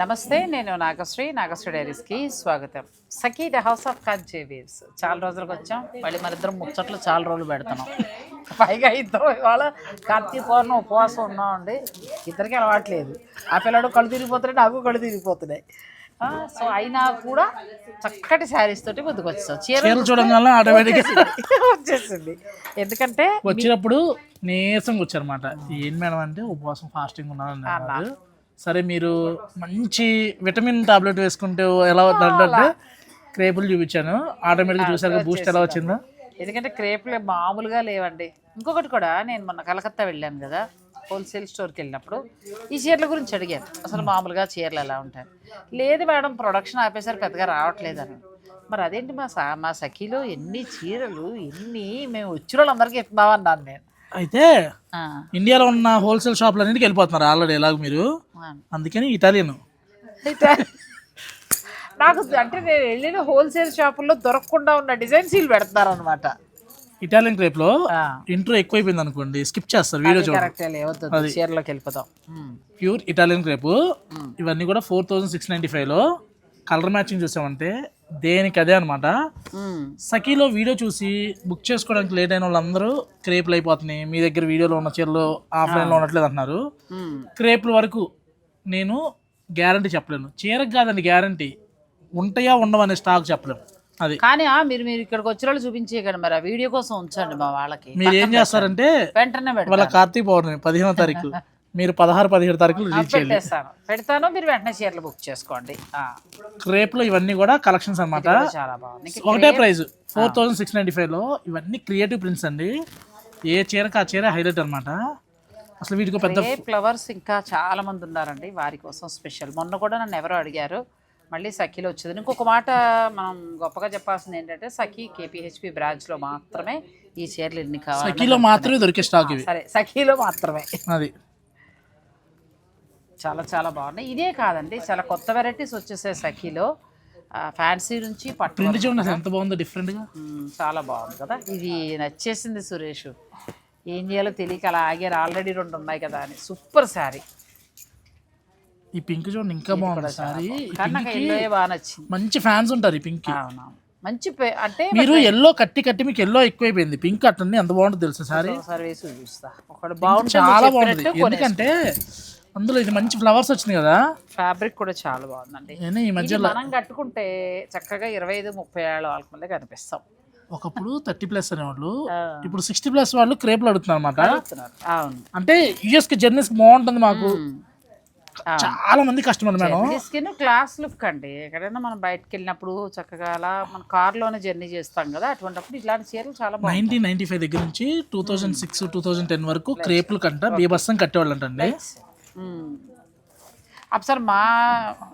నమస్తే నేను నాగశ్రీ నాగశ్రీ డైరీస్కి స్వాగతం. సఖీ ద హౌస్ ఆఫ్ కాజ్ జేవియర్స్. చాలా రోజులకు వచ్చాం మళ్ళీ మన ఇద్దరం ముచ్చట్లు చాలా రోజులు పెడుతున్నాం. పైగా ఇద్దరు ఇవాళ కార్తీక పౌర్ణం ఉపవాసం ఉన్నామండి. ఇద్దరికి అలవాట్లేదు ఆ పిల్లడు కళ్ళు తిరిగిపోతున్నాయి నాకు కళ్ళు తిరిగిపోతున్నాయి. సో అయినా కూడా చక్కటి శారీస్ తోటి ముందుకు వచ్చాం చీర చీరలు చూడంగానే ఆటోమేటిక్గా వచ్చేసింది. ఎందుకంటే వచ్చినప్పుడు నీరసంగా వచ్చారన్నమాట. ఏం మేడం అంటే ఉపవాసం ఫాస్టింగ్ ఉన్నాను సరే మీరు మంచి విటమిన్ టాబ్లెట్ వేసుకుంటే ఎలా అవుతుందంటే క్రేపులు చూపించాను. ఆటోమేటిక్గా చూసారు బూస్ట్ ఎలా వచ్చిందో. ఎందుకంటే క్రేపులు మామూలుగా లేవండి. ఇంకొకటి కూడా నేను మొన్న కలకత్తా వెళ్ళాను కదా హోల్సేల్ స్టోర్కి వెళ్ళినప్పుడు ఈ చీరల గురించి అడిగాను. అసలు మామూలుగా చీరలు ఎలా ఉంటాయి? లేదు మేడం ప్రొడక్షన్ ఆపేసరి పెద్దగా రావట్లేదని. మరి అదేంటి మా సా మా సఖీలో ఎన్ని చీరలు ఎన్ని మేము వచ్చిన వాళ్ళందరికీ ఇస్తున్నామన్నాను నేను. అయితే ఇండియాలో ఉన్న హోల్సేల్ షాపులన్నింటికి వెళ్ళిపోతున్నారు ఆల్రెడీ ఎలాగ మీరు. అందుకని ఇటాలియన్. అయితే నాకు అంటే నేను వెళ్ళిన హోల్సేల్ షాపుల్లో దొరకకుండా ఉన్న డిజైన్స్ వీళ్ళు పెడతారనమాట ఇటాలియన్ క్రేప్లో ఇంట్రో ఎక్కువైపోయింది అనుకోండి స్కిప్ చేస్తారు వీడియో చూడండి. చీరలోకి వెళ్ళిపోతాం. Pure Italian crepe. ఇవన్నీ కూడా ఫోర్ థౌజండ్ సిక్స్ నైంటీ ఫైవ్లో. కలర్ మ్యాచింగ్ చూసామంటే దేనికి అదే అనమాట. సఖీలో వీడియో చూసి బుక్ చేసుకోవడానికి లేట్ అయిన వాళ్ళందరూ క్రేప్లు అయిపోతున్నాయి. మీ దగ్గర వీడియోలో ఉన్న చీరలు ఆఫ్లైన్లో ఉండట్లేదు అంటున్నారు. క్రేప్ల వరకు నేను గ్యారంటీ చెప్పలేను. చీరకు కాదండి గ్యారంటీ. ఉంటాయా ఉండవనే స్టాక్ చెప్పలేను అది. కానీ మీరు మీరు ఇక్కడికి వచ్చిన వాళ్ళు చూపించేయకండి మరి. ఆ వీడియో కోసం ఉంచండి మా వాళ్ళకి. మీరు ఏం చేస్తారంటే వెంటనే వాళ్ళ కార్తీక పౌర్ణమి పదిహేనో తారీఖు. మీరు పదహారు పదిహేడు తారీఖులు రిలీజ్ చేయాలి. పెట్టేస్తాను. పెడతాను మీరు వెంటనే చీరలు బుక్ చేసుకోండి. ఆ, క్రేప్లో ఇవన్నీ కూడా కలెక్షన్స్ అన్నమాట. ఇది చాలా బాగుంది ఒకటే price four thousand six ninety ఫైవ్లో ఇవన్నీ క్రియేటివ్ ప్రింట్స్ అండి. ఏ చీరకు ఆ చీర హైలైట్ అనమాట అసలు వీటికి పెద్ద ఫ్లవర్స్ ఇంకా చాలా మంది ఉన్నారండి వారి కోసం స్పెషల్. మొన్న కూడా నన్ను ఎవరో అడిగారు మళ్ళీ సఖీలో వచ్చింది. ఇంకొక మాట మనం గొప్పగా చెప్పాల్సింది ఏంటంటే సఖీ కేపీహెచ్పి బ్రాంచ్లో మాత్రమే ఈ చీరలు ఎన్ని కావాలి సఖీలో మాత్రమే దొరికే స్టాక్ సరే సఖీలో మాత్రమే. అది. చాలా చాలా బాగున్నాయి. ఇదే కాదండి చాలా కొత్త వెరైటీస్ వచ్చేసాయి సఖీలో. ఫ్యాన్సీ నుంచి పట్టు ప్రింట్ చూడండి అసలు ఎంత బాగుందో డిఫరెంట్గా చాలా బాగుంది కదా. ఇది నచ్చేసింది సురేష్. ఏం చేయాలో తెలియక అలా ఆగారు. ఆల్రెడీ రెండు ఉన్నాయి కదా అని. సూపర్ శారీ. ఈ పింక్ చూడండి ఇంకా బాగుంది సారీ కానీ నాకు ఎల్లో బాగా నచ్చింది. మంచి ఫ్యాన్స్ ఉంటారు ఈ పింక్ అవునవును. మంచి పే- అంటే మీరు ఎల్లో కట్టి కట్టి మీకు ఎల్లో ఎక్కువైపోయింది. పింక్ అట్లనే ఎంత బాగుంటుంది తెలుసా సారీ ఒకసారి వేసి చూస్తా ఒకటి బాగుంటుంది చాలా బాగుంటుంది. ఎందుకంటే అందులో ఇది మంచి ఫ్లవర్స్ వచ్చినాయి కదా? ఫ్యాబ్రిక్ కూడా చాలా బాగుందండి. నేను ఈ మధ్యలో మనం కట్టుకుంటే చక్కగా ఇరవై ఐదు ముప్పై ఏళ్ళ వాళ్ళకి మళ్ళీ కనిపిస్తాం. ఒకప్పుడు థర్టీ ప్లస్ అనేవాళ్ళు. ఇప్పుడు సిక్స్టీ ప్లస్ వాళ్ళు క్రేప్లు అడుగుతున్నారు అనమాట. అవును. అంటే యుఎస్కి జర్నీస్ బాగుంటుంది మాకు. చాలా మంది customer madam. Skin class look అండి. ఎక్కడైనా మనం బయటకు వెళ్ళినప్పుడు చక్కగా అలా మన కార్లోనే జర్నీ చేస్తాం కదా అటువంటిప్పుడు ఇలాంటి చీరలు చాలా నైన్టీన్ నైన్టీ ఫైవ్ దగ్గర నుంచి two thousand six two thousand ten వరకు క్రేప్లు కంట బీభత్సం కట్టేవాళ్ళు అంటండి అప్పుడు మా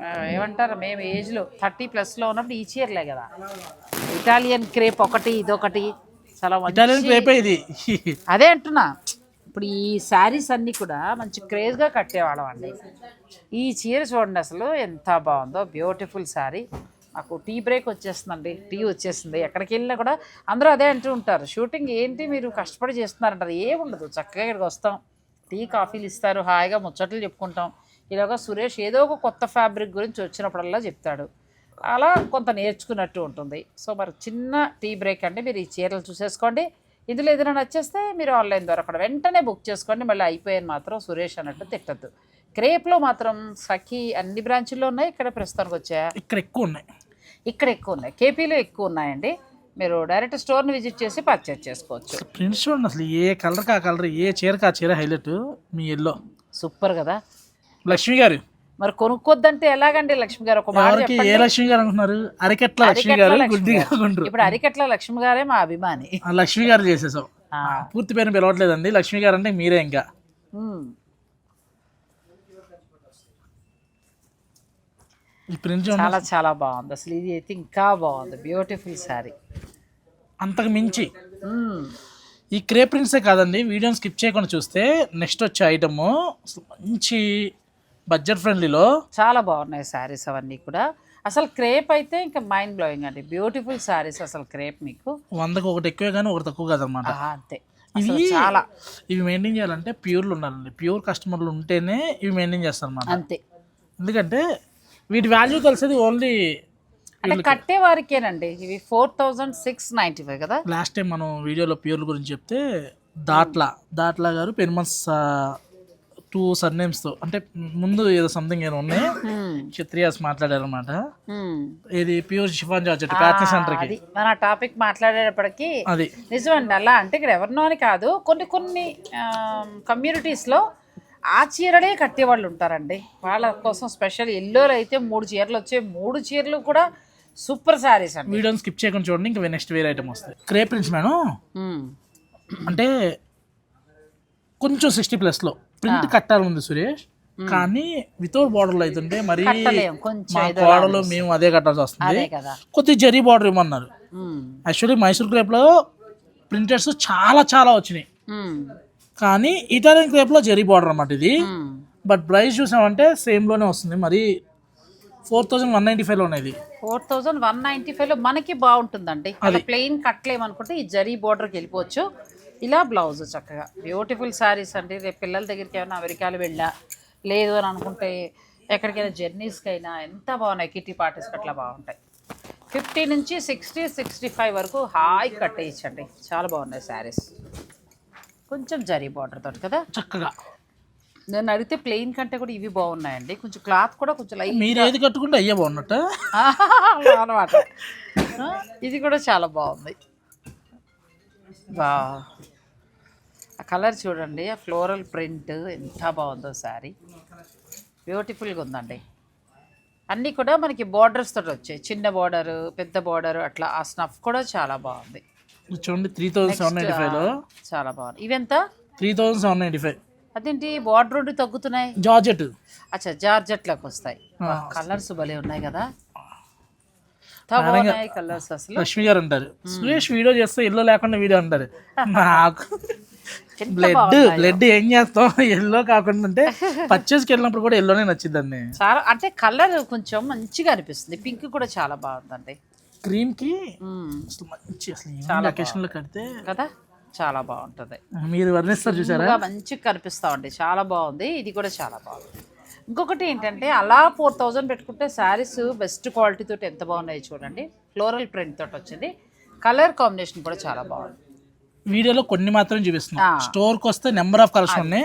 ఆ, ఏమంటారు మేము ఏజ్లో థర్టీ ప్లస్లో ఉన్నప్పుడు ఈ చీరలే కదా. ఇటాలియన్ క్రేప్ ఒకటి ఇదొకటి చాలా ఇటాలియన్ క్రేపే ఇది. అదే అంటున్నా. ఇప్పుడు ఈ శారీస్ అన్నీ కూడా మంచి క్రేజ్గా కట్టేవాళ్ళం అండి ఈ చీర చూడండి అసలు ఎంత బాగుందో. బ్యూటిఫుల్ శారీ. నాకు టీ బ్రేక్ వచ్చేస్తుందండి. టీ వచ్చేస్తుంది ఎక్కడికి వెళ్ళినా కూడా అందరూ అదే అంటూ ఉంటారు. షూటింగ్ ఏంటి మీరు కష్టపడి చేస్తున్నారంటారు. ఏముండదు. చక్కగా ఇక్కడికి వస్తాం. టీ కాఫీలు ఇస్తారు. హాయిగా ముచ్చట్లు చెప్పుకుంటాం. ఇలాగ సురేష్ ఏదో ఒక కొత్త ఫ్యాబ్రిక్ గురించి వచ్చినప్పుడల్లా చెప్తాడు. అలా కొంత నేర్చుకున్నట్టు ఉంటుంది. సో మరి చిన్న టీ బ్రేక్ అంటే మీరు ఈ చీరలు చూసేసుకోండి. ఇందులో ఏదైనా నచ్చేస్తే మీరు ఆన్లైన్ ద్వారా అక్కడ వెంటనే బుక్ చేసుకోండి. మళ్ళీ అయిపోయాను మాత్రం సురేష్ అన్నట్టు తిట్టద్దు. క్రేప్లో మాత్రం సఖీ అన్ని బ్రాంచుల్లో ఉన్నాయి. ఇక్కడ ప్రస్తుతానికి వచ్చా ఇక్కడ ఎక్కువ ఉన్నాయి. ఇక్కడ ఎక్కువ ఉన్నాయి. కేపీలో ఎక్కువ ఉన్నాయండి. మీరు డైరెక్ట్ స్టోర్ని విజిట్ చేసి పర్చేజ్ చేసుకోవచ్చు. ప్రింట్స్ చూడండి అసలు ఏ కలర్ ఆ కలర్ ఏ చీరకు ఆ చీర హైలైట్ మీ ఎల్లో సూపర్ కదా. లక్ష్మి గారు. మరి కొనుక్కోద్దంటే ఎలాగండి లక్ష్మి గారు? ఒక ఏ లక్ష్మి గారు అనుకున్నారు? అరికెట్ల లక్ష్మి గారు ఇప్పుడు అరికెట్ల లక్ష్మి గారే మా అభిమాని. ఆ లక్ష్మి గారు చేసేసాం. పూర్తి పేరు పిలవట్లేదండి. లక్ష్మి గారు అంటే మీరే ఇంకా. చాలా చాలా బాగుంది. అసలు ఇది అయితే ఇంకా బాగుంది. బ్యూటిఫుల్ శారీ అంతకు మించి. ఈ క్రే ప్రింట్సే కాదండి వీడియోని స్కిప్ చేయకుండా చూస్తే నెక్స్ట్ వచ్చే ఐటమ్ మంచి బడ్జెట్ ఫ్రెండ్లీలో. చాలా బాగున్నాయి శారీస్ అవన్నీ కూడా. అసలు క్రేప్ అయితే ఇంకా మైండ్ బ్లోయింగ్ అండి. బ్యూటిఫుల్ శారీస్ అసలు క్రేప్ మీకు. వందకు ఒకటి ఎక్కువే కానీ ఒకటి తక్కువ కాదనమాట ఆ, అంతే. ఇవి చాలా. ఇవి మెయింటైన్ చేయాలంటే ప్యూర్లు ఉండాలండి. ప్యూర్ కస్టమర్లు ఉంటేనే ఇవి మెయింటైన్ చేస్తారు అన్నమాట అంతే. ఎందుకంటే వీటి వాల్యూ తెలిసేది ఓన్లీ అంటే కట్టే వారికేనండి ఇవి four thousand six ninety five కదా. లాస్ట్ టైం మనం వీడియోలో ప్యూర్ల గురించి చెప్తే దాట్లా దాట్లా గారు పెనుమన్స్ టూ సర్నేమ్స్తో అంటే ముందు ఏదో సంథింగ్ ఏదో ఉన్నాయి. క్షత్రియాస్ మాట్లాడారనమాట. ఇది ప్యూర్ షిఫాన్ జార్జెట్ ప్యాట్నీ సెంటర్కి. మన టాపిక్ మాట్లాడేటప్పటికి అది. నిజమండి అలా అంటే ఇక్కడ ఎవరినో అని కాదు కొన్ని కొన్ని కమ్యూనిటీస్లో ఆ చీరలే కట్టేవాళ్ళు ఉంటారండి. వాళ్ళ కోసం స్పెషల్ ఎల్లోలు అయితే మూడు చీరలు వచ్చాయి. మూడు చీరలు కూడా సూపర్ శారీస్ అండి. వీడియోని స్కిప్ చేయకుండా చూడండి ఇంకా నెక్స్ట్ వేరే ఐటమ్ వస్తాయి. Crepe prints madam. అంటే కొంచెం సిక్స్టీ ప్లస్లో ప్రింట్ కట్టాలి ఉంది సురేష్ కానీ వితౌట్ బార్డర్లో అవుతుంటే మరి మా కోడలో మేము అదే కట్టాల్సి వస్తుంది. అదే కదా. కొద్దిగా జరీ బార్డర్ ఇవ్వమన్నారు. యాక్చువల్లీ మైసూర్ క్రేప్లో ప్రింటర్స్ చాలా చాలా వచ్చినాయి. మ్మ్. కానీ ఇటాలియన్ క్రేప్లో జరీ బార్డర్ అన్నమాట ఇది. బట్ ప్రైస్ చూసామంటే సేమ్లోనే వస్తుంది. మరి ఫోర్ థౌజండ్ వన్ నైంటీ ఫైవ్లో ఉన్నాయి ఇది. ఫోర్ థౌజండ్ వన్ నైంటీ ఫైవ్లో మనకి బాగుంటుందండి. అలా ప్లెయిన్ కట్టలేమనుకుంటే ఈ జరీ బోర్డర్కి వెళ్ళిపోవచ్చు. ఇలా బ్లౌజ్ చక్కగా. బ్యూటిఫుల్ శారీస్ అండి. రేపు పిల్లల దగ్గరికి ఏమైనా అమెరికాలు వెళ్ళా లేదు అని అనుకుంటే ఎక్కడికైనా జర్నీస్కి అయినా ఎంత బాగున్నాయి కిటీ పార్టీస్కి అట్లా బాగుంటాయి. ఫిఫ్టీ నుంచి సిక్స్టీ సిక్స్టీ ఫైవ్ వరకు హాయి కట్టేయచ్చండి చాలా బాగున్నాయి శారీస్. కొంచెం జరీ బార్డర్ తోటి కదా? చక్కగా. నేను అడిగితే ప్లెయిన్ కంటే కూడా ఇవి బాగున్నాయండి. కొంచెం క్లాత్ కూడా కొంచెం లైట్ మీరు ఏది కట్టుకుంటే అయ్యే బాగున్నట్టు? ఆ, ఇది కూడా చాలా బాగుంది. బా ఆ కలర్ చూడండి ఆ ఫ్లోరల్ ప్రింట్ ఎంత బాగుందో శారీ. బ్యూటిఫుల్గా ఉందండి. అన్నీ కూడా మనకి బార్డర్స్ తోటి వచ్చాయి. చిన్న బార్డర్ పెద్ద బార్డర్ అట్లా ఆ స్నఫ్ కూడా చాలా బాగుంది. చూడండి త్రీ థౌజండ్ సెవెన్ నైంటీ ఫైవ్లో చాలా బాగుంది. ఇవెంత three thousand seven ninety five అదేంటి? బార్డర్ ఉండి తగ్గుతున్నాయి. జార్జెట్. అచ్చా జార్జెట్లోకి వస్తాయి. కలర్స్ భలే ఉన్నాయి కదా. కలర్స్ అసలు. లక్ష్మి గారు అంటారు. సురేష్ వీడియో చేస్తే ఎల్లో లేకుండా వీడియో అంటారు. నాకు బ్లడ్ బ్లడ్ ఏం చేస్తాం? ఎల్లో కాకుండా అంటే పర్చేస్కి వెళ్ళినప్పుడు కూడా ఎల్లోనే నచ్చిందండి చాలా అంటే కలర్ కొంచెం మంచిగా అనిపిస్తుంది. పింక్ కూడా చాలా బాగుందండి. క్రీమ్కి మ్మ్. అసలు మంచి అసలు అకేషన్లో కడితే కదా? చాలా బాగుంటుంది. మీరు వర్ణిస్తారు చూసారా? మంచిగా కనిపిస్తామండి చాలా బాగుంది. ఇది కూడా చాలా బాగుంది. ఇంకొకటి ఏంటంటే అలా ఫోర్ థౌజండ్ పెట్టుకుంటే శారీస్ బెస్ట్ క్వాలిటీ తోటి ఎంత బాగున్నాయి చూడండి. ఫ్లోరల్ ప్రింట్ తోటి వచ్చింది. కలర్ కాంబినేషన్ కూడా చాలా బాగుంది. వీడియోలో కొన్ని మాత్రం చూపిస్తున్నాం. ఆ. స్టోర్కి వస్తే నెంబర్ ఆఫ్ కలర్స్ ఉన్నాయి.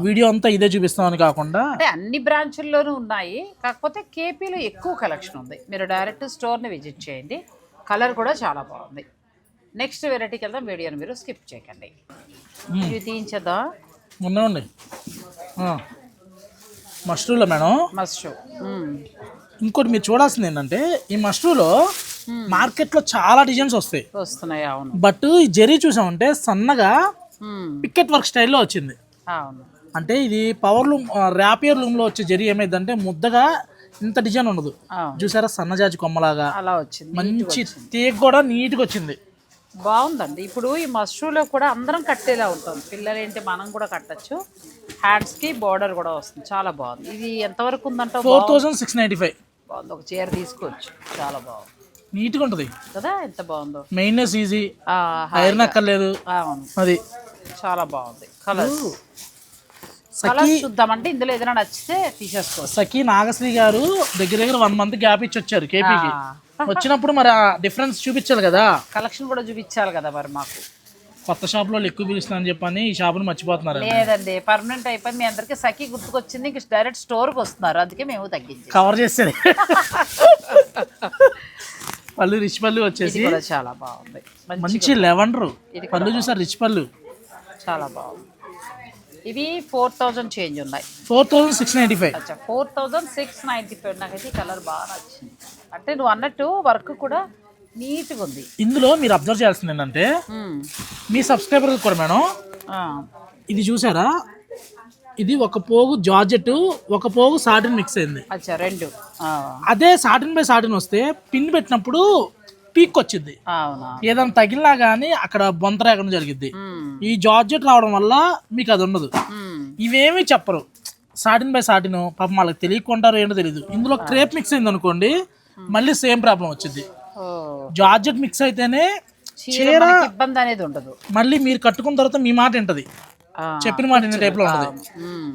వీడియో అంతా ఇదే చూపిస్తాం అని కాకుండా అంటే అన్ని బ్రాంచుల్లోనూ ఉన్నాయి. కాకపోతే కేపీలో ఎక్కువ కలెక్షన్ ఉంది. మీరు డైరెక్ట్ స్టోర్ని విజిట్ చేయండి. కలర్ కూడా చాలా బాగుంది. నెక్స్ట్ వెరైటీకి వెళ్దాం. వీడియోని మీరు స్కిప్ చేయకండి. ఇవి తీయించేద్దాం. ఉన్నాయండి మష్రూలో మేడం? మస్ట్ ఇంకోటి మీరు చూడాల్సింది ఏంటంటే ఈ మష్రూలో మార్కెట్లో చాలా డిజైన్స్ వస్తాయి. వస్తున్నాయి అవును. బట్ ఈ జెరీ చూసామంటే సన్నగా. పికెట్ వర్క్ స్టైల్లో వచ్చింది. అవును. అంటే ఇది పవర్ లూమ్ ర్యాపియర్ లూమ్లో వచ్చే జెరీ ఏమైందంటే ముద్దగా ఇంత డిజైన్ ఉండదు. చూసారా? సన్నజాజి కొమ్మలాగా. అలా వచ్చింది. మంచి తీగ కూడా నీట్గా వచ్చింది. బాగుందండి. ఇప్పుడు ఈ మష్రూలో కూడా అందరం కట్టేలా ఉంటుంది పిల్లలు ఏంటి మనం కూడా కట్టచ్చు. హ్యాండ్స్కి బార్డర్ కూడా వస్తుంది. చాలా బాగుంది. ఇది ఎంతవరకు ఉందంటే four thousand six ninety five. బాగుంది. ఒక చీర తీసుకోవచ్చు. చాలా బాగుంది. నీట్గా ఉంటుంది. కదా? ఎంత బాగుందో. మెయిన్నెస్ ఈజీ ఐరన్ అక్కర్లేదు. అవును. అది. చాలా బాగుంది. కలర్స్ సఖీ ఇందులో ఏదైనా నచ్చితే తీసేసుకోవచ్చు సఖీ నాగశ్రీ గారు దగ్గర దగ్గర వన్ మంత్ గ్యాప్ ఇచ్చి వచ్చారు కేపీకి వచ్చినప్పుడు మరి ఆ డిఫరెన్స్ చూపించాలి కదా. కలెక్షన్ కూడా చూపించాలి కదా మరి మాకు. కొత్త షాప్లో ఎక్కువ పిలుస్తున్నాను చెప్పని ఈ షాపుని మర్చిపోతున్నారు లేదండి పర్మనెంట్ అయిపోయి మీ అందరికి సఖీ గుర్తుకొచ్చింది. ఇంక డైరెక్ట్ స్టోర్కి వస్తున్నారు. అందుకే మేము తగ్గించాం. కవర్ చేస్తారు పళ్ళు రిచ్ పళ్ళు వచ్చేసి చాలా బాగుంది. మంచి లెవెండర్. పళ్ళు చూసారు రిచ్ పళ్ళు. చాలా బాగుంది. ఇవి ఫోర్ థౌజండ్ చేంజ్ ఉన్నాయి. Four thousand six ninety five అచ్చా four thousand six ninety five నాకైతే ఈ కలర్ బాగా నచ్చింది. అంటే నువ్వు అన్నట్టు వర్క్ కూడా నీట్గా ఉంది. ఇందులో మీరు అబ్జర్వ్ చేయాల్సింది ఏంటంటే. మీ సబ్స్క్రైబర్ కూడా మేడం ఇది చూసారా? ఇది ఒక పోగు జార్జెట్ ఒక పోగు సాటిన్ మిక్స్ అయింది. అచ్చా రెండు. అదే సాటిన్ బై సాటిన్ వస్తే పిన్ పెట్టినప్పుడు పీక్ వచ్చింది ఏదైనా తగిలినా కానీ అక్కడ బొంత రేగడం జరిగింది. ఈ జార్జెట్ రావడం వల్ల మీకు అది ఉండదు. ఇవేమీ చెప్పరు. సాటిన్ బై సాటిన్ పాపం వాళ్ళకి తెలియకుంటారో ఏంటో తెలియదు ఇందులో క్రేప్ మిక్స్ అయింది అనుకోండి మళ్ళీ సేమ్ ప్రాబ్లం వచ్చింది జార్జెట్ మిక్స్ అయితేనే చీర ఇబ్బంది అనేది ఉండదు. మళ్ళీ మీరు కట్టుకున్న తర్వాత మీ మాట వింటది. ఆ, చెప్పిన మాట ఇన్ని టైప్లో ఉంటుంది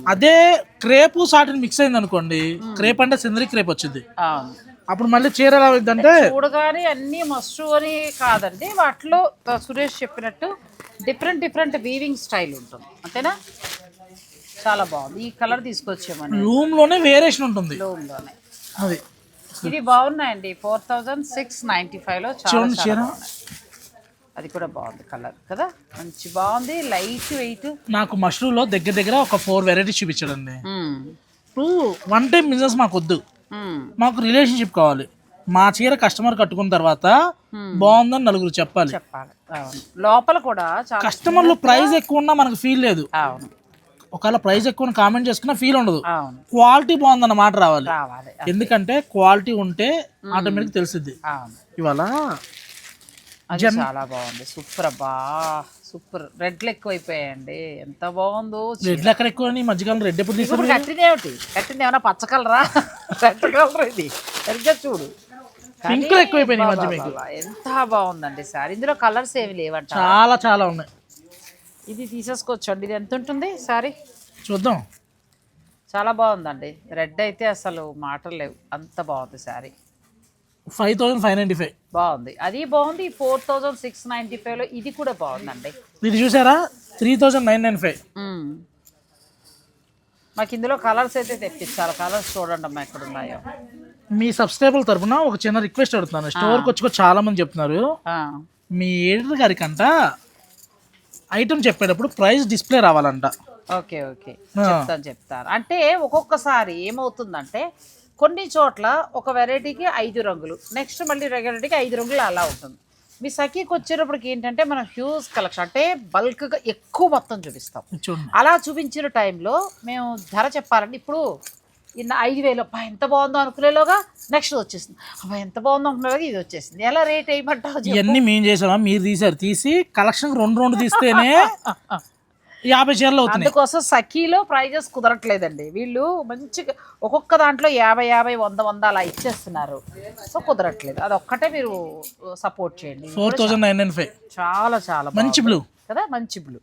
అదే క్రేపు సాటిన్ మిక్స్ అయింది అనుకోండి క్రేప్ అంటే సిందరి క్రేప్ వచ్చింది అప్పుడు మళ్ళీ చీర ఎలా అవుతుందంటే చూడగానే అన్ని మస్తు అని కాదండి. వాటిలో సురేష్ చెప్పినట్టు డిఫరెంట్ డిఫరెంట్ వీవింగ్ స్టైల్ ఉంటుంది. అంతేనా? చాలా బాగుంది. ఈ కలర్ తీసుకొచ్చామని లూమ్లోనే వేరియేషన్ ఉంటుంది. లోన్లోనే అది. ఇది బాగున్నాయండి. ఫోర్ థౌజండ్ సిక్స్ నైంటీ ఫైవ్లో చాలా చూడండి చాలా చీర. అది కూడా బాగుంది కలర్ కదా? మంచి బాగుంది. లైట్ వెయిట్ నాకు మష్రూమ్లో దగ్గర దగ్గర ఒక ఫోర్ వెరైటీస్ చూపించాడండి. ఇప్పుడు వన్ టైం బిజినెస్ మాకు వద్దు మాకు రిలేషన్షిప్ కావాలి. మా చీర కస్టమర్ కట్టుకున్న తర్వాత బాగుందని నలుగురు చెప్పాలి. లోపల కూడా చాలా కస్టమర్లు ప్రైస్ ఎక్కువ ఉన్నా మనకు ఫీల్ లేదు. అవును. ఒకవేళ ప్రైస్ ఎక్కువ కామెంట్ చేసుకున్నా ఫీల్ ఉండదు. అవును. క్వాలిటీ బాగుందన్న మాట రావాలి. రావాలి. ఎందుకంటే క్వాలిటీ ఉంటే ఆటోమేటిక్ తెలిసిద్ది. అవును. ఇవాళ చాలా బాగుంది. సూపర్ అబ్బా. సూపర్. రెడ్లు ఎక్కువైపోయాయండి. ఎంత బాగుందో రెడ్లు ఎక్కడ ఎక్కువ ఈ మధ్యకాలం రెడ్ ఎప్పుడు ఇప్పుడు కట్టింది ఏమిటి? కట్టింది ఏమైనా పచ్చ కలరా? రెడ్ కలర్ ఇది? సరిగ్గా చూడు. పింక్ ఎక్కువైపోయినాయి మధ్య మీకు. ఎంత బాగుందండి సార్. ఇందులో కలర్స్ ఏమి లేవంట? చాలా చాలా ఉన్నాయి. ఇది తీసేసుకోవచ్చండి. ఇది ఎంత ఉంటుంది సారీ? చూద్దాం. చాలా బాగుందండి. రెడ్ అయితే అసలు మాటలు లేవు. అంత బాగుంది sari. Five thousand five ninety five. బాగుంది. అది బాగుంది. ఫోర్ థౌజండ్ సిక్స్ నైంటీ ఫైవ్లో ఇది కూడా బాగుందండి. ఇది చూసారా? Three thousand nine nine five. మాకు ఇందులో కలర్స్ అయితే తెప్పించాలి. కలర్స్ చూడండి అమ్మా ఎక్కడ ఉన్నాయో. మీ సబ్స్క్రైబర్ తరపున ఒక చిన్న రిక్వెస్ట్ అడుగుతున్నాను. స్టోర్కి వచ్చి చాలా మంది చెప్తున్నారు. మీ ఎడిటర్ గారికి అంట ఐటమ్ చెప్పేటప్పుడు ప్రైస్ డిస్ప్లే రావాలంట. Okay okay. చెప్తాను చెప్తాను. అంటే ఒక్కొక్కసారి ఏమవుతుందంటే కొన్ని చోట్ల ఒక వెరైటీకి ఐదు రంగులు. నెక్స్ట్ మళ్ళీ వెరైటీకి ఐదు రంగులు అలా ఉంటుంది. మీ సఖీకి వచ్చేటప్పటికి ఏంటంటే మనం హ్యూజ్ కలెక్షన్ అంటే బల్క్గా ఎక్కువ మొత్తం చూపిస్తాం. అలా చూపించిన టైంలో మేము ధర చెప్పాలంటే ఇప్పుడు ఇన్న ఐదు వేలు అబ్బా ఎంత బాగుందో అనుకునేలోగా నెక్స్ట్ వచ్చేసింది. అబ్బా ఎంత బాగుందో అనుకునేలోగా ఇది వచ్చేసింది. ఎలా రేట్ వేయమంటావు? ఇవన్నీ మేము చేసామా? మీరు తీసారు తీసి కలెక్షన్ రెండు రెండు తీస్తేనే యాభై చీరలు అందుకోసం సఖీలో ప్రైజెస్ కుదరట్లేదండి. వీళ్ళు మంచిగా ఒక్కొక్క దాంట్లో యాభై యాభై వంద వంద అలా ఇచ్చేస్తున్నారు. సో కుదరట్లేదు. అది ఒక్కటే మీరు సపోర్ట్ చేయండి. Four thousand nine nine five. చాలా చాలా మంచి బ్లూ. కదా? మంచి బ్లూ.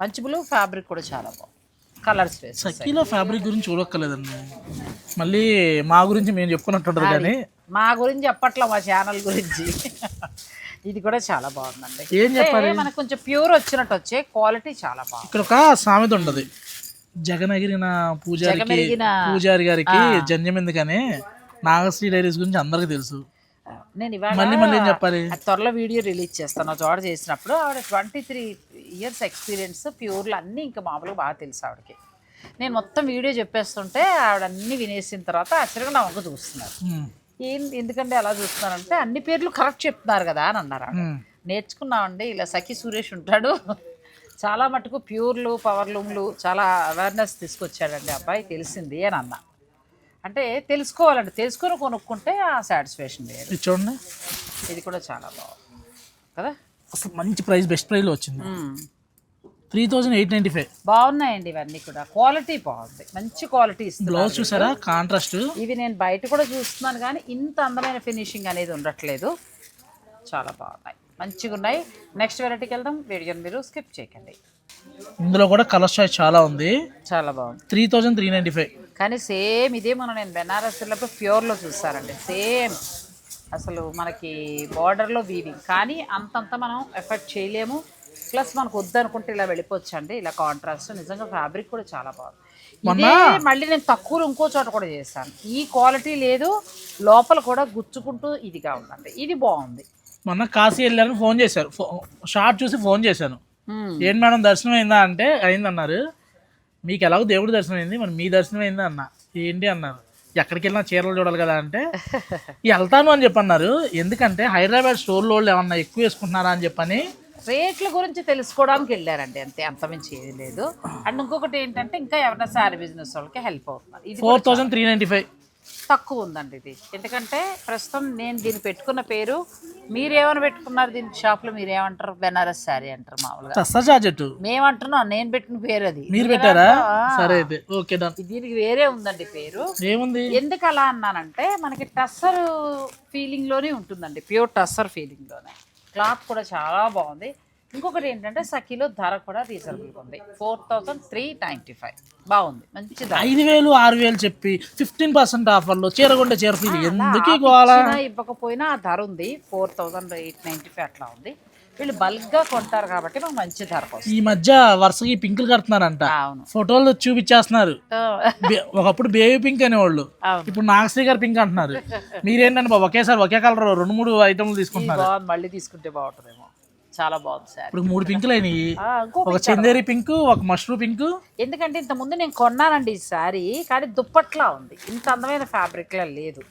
మంచి బ్లూ ఫ్యాబ్రిక్ కూడా చాలా బాగుంది. కలర్స్ సఖీలో ఫ్యాబ్రిక్ గురించి చూడక్కర్లేదండి. మళ్ళీ మా గురించి మేము చెప్పుకున్నట్టుంటారు కానీ. మా గురించి చెప్పట్లే మా ఛానల్ గురించి. ఇది కూడా చాలా బాగుందండి. ఏం చెప్పాలి? మనకు కొంచెం ప్యూర్ వచ్చినట్టు వచ్చే క్వాలిటీ చాలా బాగుంది. ఇక్కడ ఒక సామెత ఉంటది. జగనగిరిన పూజారికి జగమెరిగిన- పూజారి గారికి జన్యం ఎందుకని నాగశ్రీ డైరీస్ గురించి అందరికి తెలుసు. నేను ఇవాళ మళ్ళీ మళ్ళీ చెప్పాలి? త్వరలో వీడియో రిలీజ్ చేస్తాను. చోట చేసినప్పుడు ఆవిడ ట్వంటీ త్రీ ఇయర్స్ ఎక్స్పీరియన్స్ ప్యూర్లు అన్నీ ఇంకా మామూలుగా బాగా తెలుసు ఆవిడకి. నేను మొత్తం వీడియో చెప్పేస్తుంటే ఆవిడ అన్నీ వినేసిన తర్వాత ఆశ్చర్యంగా నా వంక చూస్తున్నారు ఏం ఎందుకంటే అలా చూస్తున్నారంటే అన్ని పేర్లు కరెక్ట్ చెప్తున్నారు కదా అని అన్నారు. నేర్చుకున్నామండి. ఇలా సఖి సురేష్ ఉంటాడు. చాలా మటుకు ప్యూర్లు పవర్ లూమ్లు చాలా అవేర్నెస్ తీసుకొచ్చాడండి అబ్బాయి. తెలిసింది అని అన్న. అంటే తెలుసుకోవాలండి. తెలుసుకొని కొనుక్కుంటే ఆ సాటిస్ఫాక్షన్ వేరు. ఇది చూడండి. ఇది కూడా చాలా బాగుంది. కదా? అసలు మంచి ప్రైస్ బెస్ట్ ప్రైస్లో వచ్చింది. Three thousand eight ninety five. బాగున్నాయండి ఇవన్నీ కూడా. క్వాలిటీ బాగుంది. మంచి క్వాలిటీ ఇస్తుంది బ్లౌజ్ చూసారా? కాంట్రాస్ట్ ఇవి నేను బయట కూడా చూస్తున్నాను కానీ ఇంత అందమైన ఫినిషింగ్ అనేది ఉండట్లేదు. చాలా బాగున్నాయి. మంచిగా ఉన్నాయి. నెక్స్ట్ వెరైటీకి వెళ్దాం. వీడియోని మీరు స్కిప్ చేయకండి. ఇందులో కూడా కలర్ చాయిస్ చాలా ఉంది. చాలా బాగుంది. Three thousand three ninety five. కానీ సేమ్ ఇదే మనం నేను బెనారస్ వెళ్ళినప్పుడు ప్యూర్లో చూస్తారండి సేమ్ అసలు మనకి బార్డర్లో వీవింగ్ కానీ అంతంత మనం ఎఫెక్ట్ చేయలేము. ప్లస్ మనకు వద్దనుకుంటే ఇలా వెళ్ళిపోవచ్చు అండి ఇలా కాంట్రాస్ట్ నిజంగా ఫ్యాబ్రిక్ కూడా చాలా బాగుంది. ఇదే మళ్ళీ నేను తక్కువలో ఇంకో చోట కూడా చేశాను. ఈ క్వాలిటీ లేదు. లోపల కూడా గుచ్చుకుంటూ ఇదిగా ఉందండి. ఇది బాగుంది. మొన్న కాశీ వెళ్ళారని ఫోన్ చేశారు. షార్ట్ చూసి ఫోన్ చేశాను. ఏంటి మేడం దర్శనం అయిందా అంటే అయిందన్నారు. మీకు ఎలాగో దేవుడి దర్శనం అయింది మరి మీ దర్శనం అయిందా అన్న. ఏంటి? అన్నారు. ఎక్కడికి వెళ్ళినా చీరలు చూడాలి కదా అంటే వెళ్తాను అని చెప్పన్నారు. ఎందుకంటే హైదరాబాద్ స్టోర్లో వాళ్ళు ఏమన్నా ఎక్కువ వేసుకుంటున్నారా అని చెప్పని రేట్ల గురించి తెలుసుకోవడానికి వెళ్ళారండి అంతే. అంతమించి ఏది లేదు. అండ్ ఇంకొకటి ఏంటంటే ఇంకా ఎవరైనా శారీ బిజినెస్ వాళ్ళకి హెల్ప్ అవుతున్నారు. ఇది four thousand three ninety five తక్కువ ఉందండి ఇది. ఎందుకంటే ప్రస్తుతం నేను దీన్ని పెట్టుకున్న పేరు మీరేమని పెట్టుకున్నారు దీని షాప్లో మీరేమంటారు? బెనారస్ శారీ అంటారు మామూలుగా. చార్జెట్ మేమంటున్నాం నేను పెట్టిన పేరు అది. మీరు పెట్టారా? సరే అయితే ఓకే దీనికి వేరే ఉందండి పేరు. ఏముంది? ఎందుకు అలా అన్నానంటే మనకి టస్సర్ ఫీలింగ్లోనే ఉంటుందండి ప్యూర్ టస్సర్ ఫీలింగ్లోనే క్లాత్ కూడా చాలా బాగుంది. ఇంకొకటి ఏంటంటే సఖీలో ధర కూడా రీజనబుల్గా ఉంది. Four thousand three ninety five. బాగుంది. మంచి ఐదు వేలు ఆరు వేలు చెప్పి ఫిఫ్టీన్ పర్సెంట్ ఆఫర్లో చీరగొండ చీర ఎందుకు ఇవ్వకపోయినా ఆ ధర ఉంది. Four thousand eight ninety five అట్లా ఉంది. వీళ్ళు బల్క్గా కొంటారు కాబట్టి మాకు మంచి వస్తుంది. ఈ మధ్య వరుసగా ఈ పింకులు కడుతున్నారంట. అవును. ఫోటోలు చూపించేస్తున్నారు. బే- ఒకప్పుడు బేబీ పింక్ అనేవాళ్ళు. అవును. ఇప్పుడు నాగశ్రీ గారు పింక్ అంటున్నారు. మీరేంటంటే బాబు ఒకేసారి ఒకే కలర్ రెండు మూడు ఐటమ్లు ఇది తీసుకుంటున్నారు. బాగుంది మళ్ళీ తీసుకుంటే బాగుంటుందేమో. చాలా బాగుంది సార్. ఇప్పుడు మూడు పింకులు అయినాయి. ఒక. చందేరి పింక్ ఒక మష్రూమ్ పింక్. ఎందుకంటే ఇంత ముందు నేను కొన్నానండి ఈ శారీ కానీ దుప్పట్లా ఉంది. ఇంత అందమైన ఫ్యాబ్రిక్లా లేదు.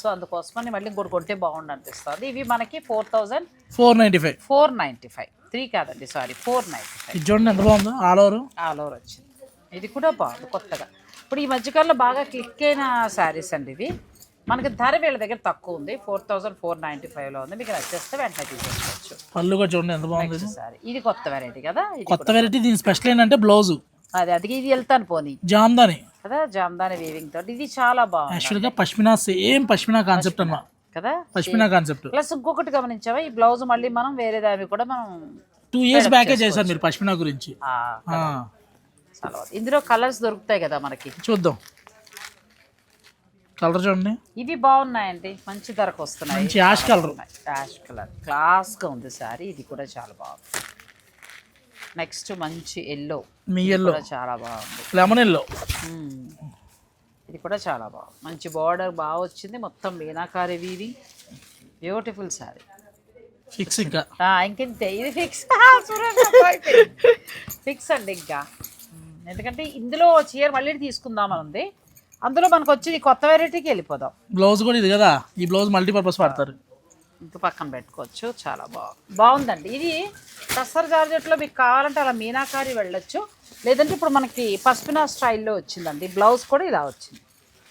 సో అందుకోసమని మళ్ళీ ఇంకోటి కొంటే బాగుండు అనిపిస్తుంది. ఇవి మనకి four thousand four ninety five. Four ninety five. Three కాదండి సారీ ఫోర్ నైంటీ ఫైవ్. చూడండి ఎంత బాగుందో. ఆల్ ఓవర్ ఆల్ ఓవర్ వచ్చింది. ఇది కూడా బాగుంది కొత్తగా. ఇప్పుడు ఈ మధ్యకాలంలో బాగా క్లిక్ అయిన శారీస్ అండి ఇవి. మనకి ధర వీళ్ళ దగ్గర తక్కువ ఉంది. ఫోర్ థౌజండ్ ఫోర్ నైంటీ ఫైవ్లో ఉంది. మీకు నచ్చేస్తే వెంటనే తీసేసుకోవచ్చు. పళ్ళు కూడా చూడండి ఎంత బాగుంది. సారీ. ఇది కొత్త వెరైటీ కదా? కొత్త వెరైటీ దీని స్పెషల్ ఏంటంటే బ్లౌజ్ అదే అది ఇది వెళ్తాను పోనీ. జామ్దాని. కదా? జామ్దాని వీవింగ్ తోటి. ఇది చాలా బాగుంది. యాక్చువల్గా పష్మినా సేమ్ పష్మినా కాన్సెప్ట్ అన్నమాట కదా? పష్మినా కాన్సెప్ట్ ప్లస్ ఇంకొకటి గమనించావా? ఈ బ్లౌజ్ మళ్ళీ మనం వేరే దాన్ని కూడా మనం టూ ఇయర్స్ బ్యాకే చేశారు మీరు పష్మినా గురించి. ఇందులో కలర్స్ దొరుకుతాయి కదా మనకి? చూద్దాం. కలర్ చూడండి. ఇవి బాగున్నాయండి. మంచి ధరకు వస్తున్నాయి. మంచి యాష్ కలర్. Ash colour. క్లాస్గా ఉంది సారీ. ఇది కూడా చాలా బాగుంది. నెక్స్ట్ మంచి ఎల్లో మీ ఎల్లో చాలా బాగుంది. Lemon yellow. ఇది కూడా చాలా బాగుంది. మంచి బార్డర్ బాగా వచ్చింది. మొత్తం మీనాకారి వీవి బ్యూటిఫుల్ సారీ. ఫిక్స్ ఇంకా. ఇంకెంతే. ఇది ఫిక్స్ ఫిక్స్ అండి ఇంకా. ఎందుకంటే ఇందులో చీర మళ్ళీ తీసుకుందామని ఉంది అందులో మనకు వచ్చి కొత్త వెరైటీకి వెళ్ళిపోదాం. బ్లౌజ్ కూడా ఇది కదా? ఈ బ్లౌజ్ మల్టీపర్పస్ వాడతారు. ఇంక పక్కన పెట్టుకోవచ్చు. చాలా బాగుంది బాగుందండి. ఇది టస్సర్ జార్జెట్లో మీకు కావాలంటే అలా మీనాకారి వెళ్ళొచ్చు. లేదంటే ఇప్పుడు మనకి పసుపినా స్టైల్లో వచ్చిందండి. బ్లౌజ్ కూడా ఇలా వచ్చింది.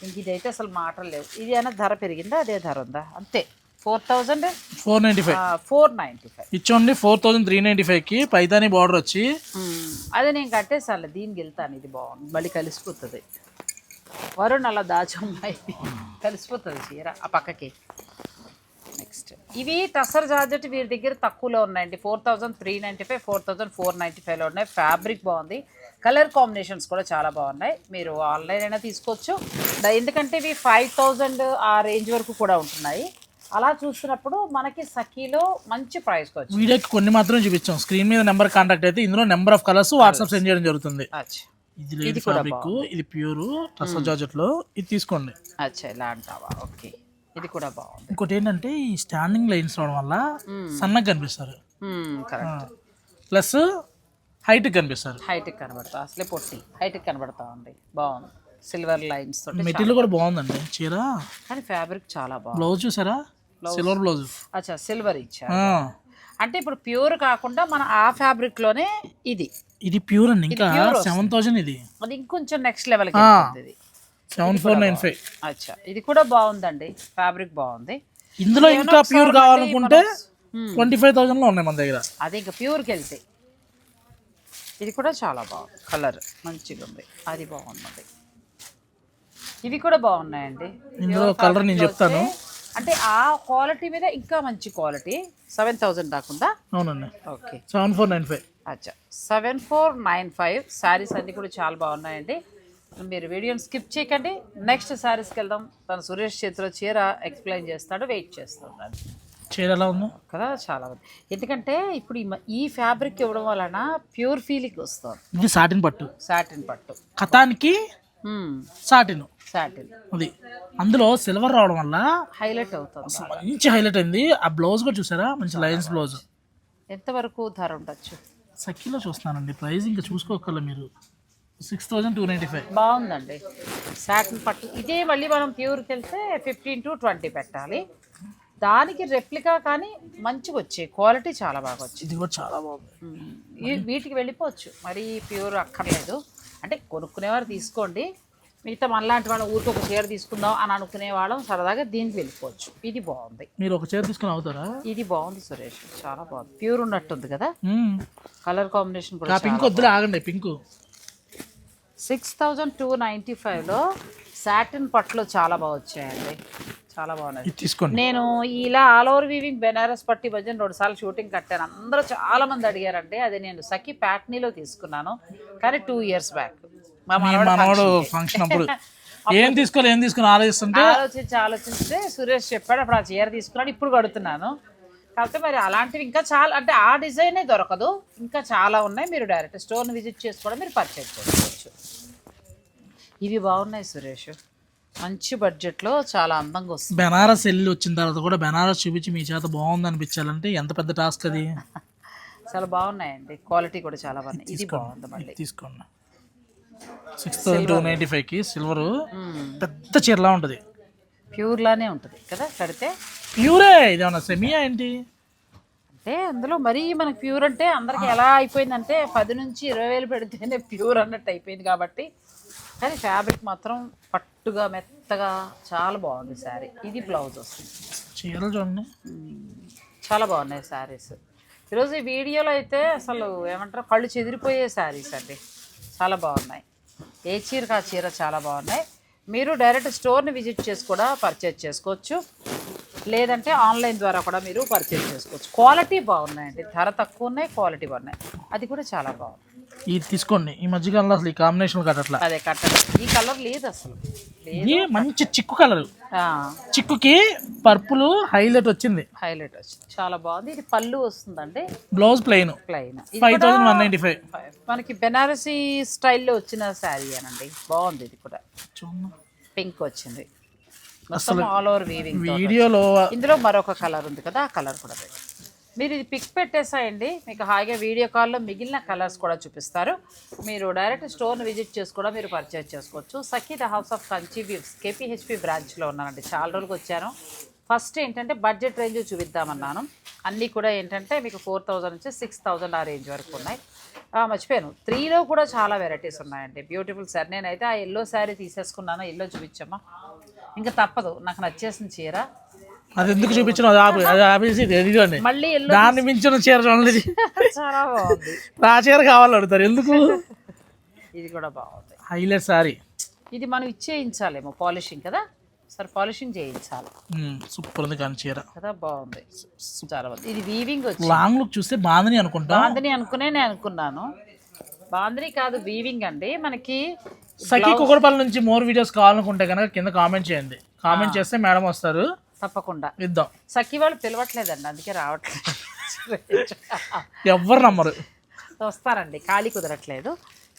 ఇంక ఇదైతే అసలు మాటలు లేవు. ఇది అయినా ధర పెరిగిందా? అదే ధర ఉందా? అంతే. Four thousand four ninety five four ninety five ఇచ్చోండి four thousand three ninety ఫైవ్కి పైతాని బార్డర్ వచ్చి. అదే నేను కట్టేసాను దీనికి వెళ్తాను. ఇది బాగుంది. మళ్ళీ కలిసిపోతుంది. వరుణ్ అలా దాచమ్మాయి. కలిసిపోతుంది చీర ఆ పక్కకి. నెక్స్ట్ ఇవి టసర్ జార్జెట్ వీరి దగ్గర తక్కువలో ఉన్నాయండి. Four thousand three ninety five four thousand four ninety ఫైవ్లో ఉన్నాయి. ఫ్యాబ్రిక్ బాగుంది. కలర్ కాంబినేషన్స్ కూడా చాలా బాగున్నాయి. మీరు ఆన్లైన్ అయినా తీసుకోవచ్చు. ఎందుకంటే ఇవి ఫైవ్ థౌజండ్ ఆ రేంజ్ వరకు కూడా ఉంటున్నాయి. అలా చూసినప్పుడు మనకి సఖీలో మంచి ప్రైస్కి వచ్చింది వీడియోకి కొన్ని మాత్రం చూపించాం. స్క్రీన్ మీద నెంబర్ కాంటాక్ట్ అయితే ఇందులో number of colours WhatsApp send చేయడం జరుగుతుంది. అచ్చా. ఇది లేడీ ఫ్యాబ్రిక్ ఇది ప్యూర్ టసల్ జార్జెట్లో ఇది తీసుకోండి. అచ్చా ఇలా అంటావా? ఓకే. ఇది కూడా బాగుంది. ఇంకోటి ఏంటంటే ఈ స్టాండింగ్ లైన్స్ అవడం వల్ల సన్నగా కనిపిస్తారు. ప్లస్ హైట్ కనిపిస్తారు. హైట్కి కనబడతా అసలే పొట్టి. హైట్కి కనబడతా ఉంది. బాగుంది. సిల్వర్ లైన్స్ తోటి మెటీరియల్ కూడా బాగుందండి. చీర. కానీ ఫ్యాబ్రిక్ చాలా బాగుంది. బ్లౌజ్ చూసారా? సిల్వర్ బ్లౌజ్ అచ్చా సిల్వర్ ఇచ్చారు. అంటే ఇప్పుడు ప్యూర్ కాకుండా మన ఆ ఫ్యాబ్రిక్లోనే ఇది. ఇది ప్యూర్ అండి ఇంకా. సెవెన్ థౌజండ్ ఇది. అది ఇంకొంచెం నెక్స్ట్ ఇది. సెవెన్ ఫోర్ నైన్ ఫైవ్ అచ్చా. ఇది కూడా బాగుందండి ఫ్యాబ్రిక్ బాగుంది. ఇందులో ఇంకా ప్యూర్ కావాలనుకుంటే ట్వంటీ ఫైవ్ థౌసండ్లో ఉన్నాయి మన దగ్గర. అది ఇంకా ప్యూర్కి వెళ్తే ఇది కూడా చాలా బాగుంది. కలర్ మంచిగా ఉంది. అది బాగున్నది ఇవి కూడా బాగున్నాయండి. ఇందులో colour నేను చెప్తాను. అంటే ఆ క్వాలిటీ మీద ఇంకా మంచి క్వాలిటీ సెవెన్ థౌజండ్ దాకుందా అవునండి. Okay seven four nine five అచ్చా. Seven four nine five saris అన్నీ కూడా చాలా బాగున్నాయండి. మీరు వీడియోని స్కిప్ చేయకండి. నెక్స్ట్ శారీస్కి వెళ్దాం. తను సురేష్ చేతిలో చీర ఎక్స్ప్లెయిన్ చేస్తాడు వెయిట్ చేస్తున్నాడు చీర ఎలా ఉందో? కదా చాలా బాగుంది. ఎందుకంటే ఇప్పుడు ఈ ఫ్యాబ్రిక్ ఇవ్వడం వలన ప్యూర్ ఫీలింగ్ వస్తుంది. ఇది సాటిన్ పట్టు. సాటిన్ పట్టు. కథానికి సాటిన్ సాటిన్ అది. అందులో సిల్వర్ రావడం వల్ల హైలైట్ అవుతుంది మంచి హైలైట్ అయింది. ఆ బ్లౌజ్ కూడా చూసారా? మంచి లైన్స్ బ్లౌజ్ ఎంతవరకు ధర ఉండొచ్చు? సఖీలో చూస్తున్నానండి. ప్రైస్ ఇంకా చూసుకోగల మీరు. Six thousand two ninety five బాగుందండి. సాటిన్ పట్టు. ఇదే మళ్ళీ మనం ప్యూర్కి వెళ్తే ఫిఫ్టీన్ టు ట్వంటీ పెట్టాలి. దానికి రెప్లికా కానీ మంచిగా వచ్చాయి. క్వాలిటీ చాలా బాగా వచ్చింది ఇది కూడా చాలా బాగుంది. వీటికి వెళ్ళిపోవచ్చు. మరి ప్యూర్ అక్కర్లేదు. అంటే కొనుక్కునేవారు తీసుకోండి. మిగతా మనలాంటి వాళ్ళం ఊరికి ఒక చీర తీసుకుందాం అని అనుకునే వాళ్ళం సరదాగా దీనికి వెళ్ళిపోవచ్చు. ఇది బాగుంది. మీరు ఒక చీర తీసుకుని అవుతారా? ఇది బాగుంది సురేష్. చాలా బాగుంది. ప్యూర్ ఉన్నట్టుంది కదా. కలర్ కాంబినేషన్ కూడా పింక్ వద్దులే ఆగండి pink. Six thousand two ninety ఫైవ్లో సాటిన్ పట్లు చాలా బాగా వచ్చాయండి. చాలా బాగున్నాయి. ఇది తీసుకోండి. నేను ఇలా ఆల్ ఓవర్ వీవింగ్ బెనారస్ పట్టి భజన్ రెండు సార్లు షూటింగ్ కట్టాను. అందరూ చాలా మంది అడిగారంటే అది నేను సఖి ప్యాక్నీలో తీసుకున్నాను. కానీ టూ ఇయర్స్ బ్యాక్ మా మనవడు. ఫంక్షన్ అప్పుడు ఏం తీసుకోవాలి ఏం తీసుకుని ఆలోచిస్తుంటే? ఆలోచించి ఆలోచిస్తే సురేష్ చెప్పాడు అప్పుడు ఆ చీర తీసుకున్నాడు ఇప్పుడు కడుతున్నాను. కాకపోతే మరి అలాంటివి ఇంకా చాలా అంటే ఆ డిజైనే దొరకదు. ఇంకా చాలా ఉన్నాయి. మీరు డైరెక్ట్ స్టోర్ని విజిట్ చేసి కూడా మీరు పర్చేజ్ చేసుకోవచ్చు. ఇవి బాగున్నాయి సురేష్. మంచి బడ్జెట్లో చాలా అందంగా వస్తుంది. బెనారస్ వెళ్ళి వచ్చిన తర్వాత కూడా బెనారస్ చూపించి మీ చేత బాగుంది అనిపించాలంటే ఎంత పెద్ద టాస్క్ అది? చాలా బాగున్నాయండి. క్వాలిటీ కూడా చాలా బాగున్నాయి. ఇది బాగుంది మళ్ళీ. తీసుకోండి. సిక్స్ థౌసండ్ టూ నైంటీ ఫైవ్కి సిల్వర్. పెద్ద చీరలా ఉంటుంది. ప్యూర్ లానే ఉంటుంది కదా కడితే? ప్యూరే! ఇదేమన్నా సెమియా ఏంటి? అంటే అందులో మరీ మనకి ప్యూర్ అంటే అందరికి ఎలా అయిపోయిందంటే పది నుంచి ఇరవై వేలు పెడితేనే ప్యూర్ అన్నట్టు అయిపోయింది కాబట్టి కానీ ఫ్యాబ్రిక్ మాత్రం పట్టుగా మెత్తగా చాలా బాగుంది శారీ. ఇది బ్లౌజ్ వస్తుంది. చీరలు చూడండి. చాలా బాగున్నాయి శారీస్. ఈరోజు ఈ వీడియోలో అయితే అసలు ఏమంటారు కళ్ళు చెదిరిపోయే శారీస్ అండి. చాలా బాగున్నాయి. ఏ చీరకు ఆ చీర చాలా బాగున్నాయి. మీరు డైరెక్ట్ స్టోర్ని విజిట్ చేసి కూడా పర్చేజ్ చేసుకోవచ్చు. లేదంటే ఆన్లైన్ ద్వారా కూడా మీరు పర్చేజ్ చేసుకోవచ్చు. క్వాలిటీ బాగున్నాయండి. ధర తక్కువ ఉన్నాయి క్వాలిటీ బాగున్నాయి. అది కూడా చాలా బాగుంది. ఇది తీసుకోండి. ఈ మధ్యకాలంలో అసలు ఈ కాంబినేషన్ కట్టట్లా అదే ఈ కలర్ లేదు అసలు. ఇది మంచి చిక్కు కలర్. చిక్కుకి పర్పుల్ హైలైట్ వచ్చింది. హైలైట్ వచ్చింది. చాలా బాగుంది. ఇది పళ్ళు వస్తుందండి. Blouse plain plain five thousand one ninety five మనకి బెనారసీ స్టైల్లో వచ్చిన శారీ అనండి బాగుంది ఇది కూడా. పింక్ వచ్చింది. మొత్తం ఆల్ ఓవర్ వీవింగ్ వీడియోలో ఇందులో మరొక కలర్ ఉంది కదా ఆ కలర్ కూడా మీరు ఇది పిక్ పెట్టేసాయండి. మీకు హాయిగా వీడియో కాల్లో మిగిలిన కలర్స్ కూడా చూపిస్తారు. మీరు డైరెక్ట్ స్టోర్ని విజిట్ చేసి కూడా మీరు పర్చేజ్ చేసుకోవచ్చు. Sakhi the house of Kanchi weaves KPHB బ్రాంచ్లో ఉన్నానండి. చాలా రోజులకు వచ్చాను. ఫస్ట్ ఏంటంటే బడ్జెట్ రేంజ్ చూపిద్దామన్నాను. అన్నీ కూడా ఏంటంటే మీకు ఫోర్ థౌజండ్ నుంచి సిక్స్ థౌజండ్ ఆ రేంజ్ వరకు ఉన్నాయి. మర్చిపోయాను. త్రీలో కూడా చాలా వెరైటీస్ ఉన్నాయండి. బ్యూటిఫుల్ సార్ నేనైతే ఆ ఎల్లో శారీ తీసేసుకున్నాను. ఎల్లో చూపించమ్మా. ఇంకా తప్పదు. నాకు నచ్చేసిన చీర. అది ఎందుకు చూపించిన అది ఆపి అది ఆపేసి ఇది ఇదిగోండి దాన్ని మించిన చీర చూడండి. ఆ చీర కావాలి అడుగుతారు ఎందుకు? ఇది కూడా బాగుంది. Highlight sorry. ఇది మనం ఇచ్చేయించాలేమో పాలిషింగ్ కదా? సరే పాలిషింగ్ చేయించాలి. సూపర్ ఉంది కానీ చీర. కదా బాగుంది. చాలా బాగుంది. ఇది వీవింగ్ వచ్చి లాంగ్ లుక్ చూస్తే బాగుందని అనుకుంటా. బాందిని అనుకునే నేను అనుకున్నాను. బాందిని కాదు వీవింగ్ అండి. మనకి సఖీ కుక్కడపల్లి నుంచి మోర్ వీడియోస్ కావాలనుకుంటే కనుక కింద కామెంట్ చేయండి. కామెంట్ చేస్తే మేడం వస్తారు. తప్పకుండా. ఇద్దాం. సఖి వాళ్ళు పిలవట్లేదండి అందుకే రావట్లేదు. ఎవ్వరు నమ్మరు. వస్తారండి ఖాళీ కుదరట్లేదు.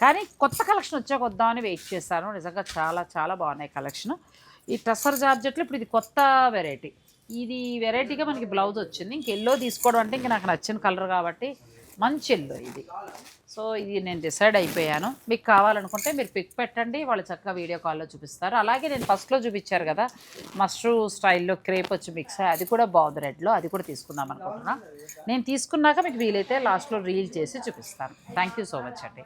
కానీ కొత్త కలెక్షన్ వచ్చాక వద్దామని వెయిట్ చేశాను. నిజంగా చాలా చాలా బాగున్నాయి కలెక్షన్. ఈ టస్సర్ జార్జెట్లు ఇప్పుడు ఇది కొత్త వెరైటీ. ఇది వెరైటీగా మనకి బ్లౌజ్ వచ్చింది. ఇంక ఎల్లో తీసుకోవడం అంటే ఇంక నాకు నచ్చిన కలర్ కాబట్టి మంచి ఎల్లో ఇది. సో ఇది నేను డిసైడ్ అయిపోయాను. మీకు కావాలనుకుంటే మీరు పిక్ పెట్టండి వాళ్ళు చక్కగా వీడియో కాల్లో చూపిస్తారు. అలాగే నేను ఫస్ట్లో చూపించారు కదా మస్ట్రూ స్టైల్లో క్రేప్ వచ్చి మిక్స్ అది కూడా బాగుంది రెడ్లో అది కూడా తీసుకుందాం అనుకుంటున్నా. నేను తీసుకున్నాక మీకు వీలైతే లాస్ట్లో రీల్ చేసి చూపిస్తాను. థ్యాంక్ యూ సో మచ్ అండి.